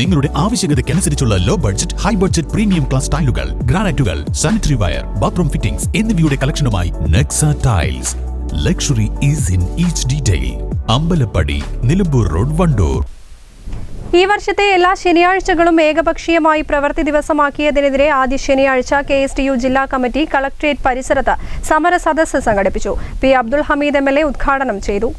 നിങ്ങളുടെ ആവശ്യകതയ്ക്കനുസരിച്ചുള്ള low budget high budget premium class ടൈലുകൾ ഗ്രാനൈറ്റുകൾ സാനിറ്ററി വയർ ബാത്റൂം ഫിറ്റിംഗ്സ് എന്നിവയുടെ കളക്ഷനുമായി Nexa tiles luxury is in each detail Ambalappadi Nilambur road Wandoor. ഈ വർഷത്തെ എല്ലാ ശനിയാഴ്ചകളും ഏകപക്ഷീയമായി പ്രവൃത്തി ദിവസമാക്കിയതിനെതിരെ ആദ്യ ശനിയാഴ്ച കെ എസ് ടി യു ജില്ലാ കമ്മിറ്റി കളക്ടറേറ്റ് പരിസരത്ത് സമര സദസ്സ് സംഘടിപ്പിച്ചു. P Abdul Hameed M L A ഉദ്ഘാടനം ചെയ്തു.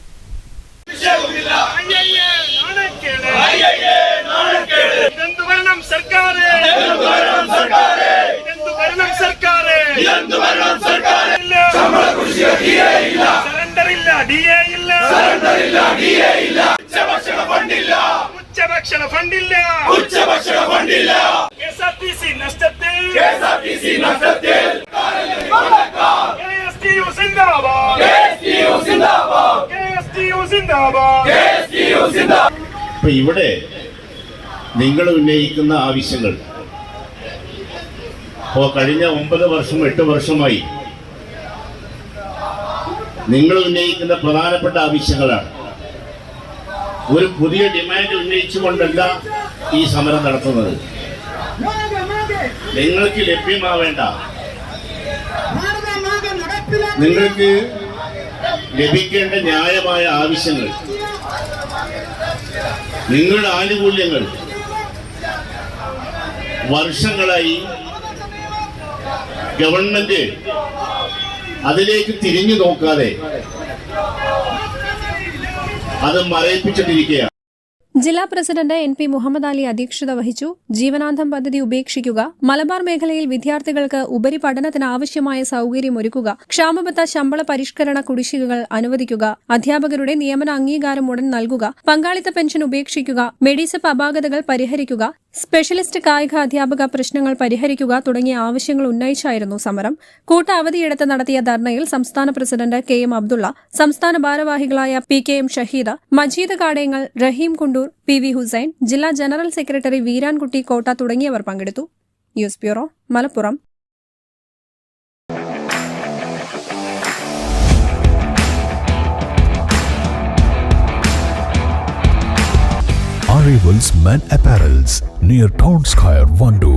സറണ്ടർ ഇല്ല. ഇല്ല. ഉച്ചഭക്ഷണ ഫണ്ടില്ല. ഫണ്ടില്ല. ടി സി നഷ്ടത്തിൽ. സിന്ദാബാദ്. സിന്ദാബാദ്. ഇപ്പൊ ഇവിടെ നിങ്ങൾ ഉന്നയിക്കുന്ന ആവശ്യങ്ങൾ. ഇപ്പോ കഴിഞ്ഞ ഒമ്പത് വർഷം എട്ട് വർഷമായി നിങ്ങൾ ഉന്നയിക്കുന്ന പ്രധാനപ്പെട്ട ആവശ്യങ്ങളാണ്. ഒരു പുതിയ ഡിമാൻഡ് ഉന്നയിച്ചുകൊണ്ടല്ല ഈ സമരം നടത്തുന്നത്. നിങ്ങൾക്ക് ലഭ്യമാവേണ്ട. നിങ്ങൾക്ക് ലഭിക്കേണ്ട ന്യായമായ ആവശ്യങ്ങൾ. നിങ്ങളുടെ ആനുകൂല്യങ്ങൾ. വർഷങ്ങളായി ഗവൺമെന്റ് അതിലേക്ക് തിരിഞ്ഞു നോക്കാതെ അത് മറയിപ്പിച്ചിട്ടിരിക്കുകയാണ്. ജില്ലാ president N P Muhammad Ali അധ്യക്ഷത വഹിച്ചു. ജീവനാന്തം പദ്ധതി ഉപേക്ഷിക്കുക. മലബാർ മേഖലയിൽ വിദ്യാർത്ഥികൾക്ക് ഉപരിപഠനത്തിന് ആവശ്യമായ സൌകര്യം ഒരുക്കുക. ക്ഷാമബത്ത ശമ്പള പരിഷ്കരണ കുടിശ്ശികകൾ അനുവദിക്കുക. അധ്യാപകരുടെ നിയമന അംഗീകാരം ഉടൻ നൽകുക. പങ്കാളിത്ത പെൻഷൻ ഉപേക്ഷിക്കുക. മെഡിസപ്പ് അപാകതകൾ പരിഹരിക്കുക. സ്പെഷ്യലിസ്റ്റ് കായിക അധ്യാപക പ്രശ്നങ്ങൾ പരിഹരിക്കുക തുടങ്ങിയ ആവശ്യങ്ങൾ ഉന്നയിച്ചായിരുന്നു സമരം. കൂട്ട അവധിയെടുത്ത് നടത്തിയ ധർണയിൽ സംസ്ഥാന പ്രസിഡന്റ് കെ എം അബ്ദുള്ള സംസ്ഥാന ഭാരവാഹികളായ P K M Shaheeda Majeed കാടയങ്ങൾ റഹീം കുണ്ടൂർ പി വി ഹുസൈൻ ജില്ലാ ജനറൽ സെക്രട്ടറി വീരാൻകുട്ടി കോട്ട തുടങ്ങിയവർ പങ്കെടുത്തു. News bureau Malappuram. Arrivals Men Apparels near Townskyre, Wando.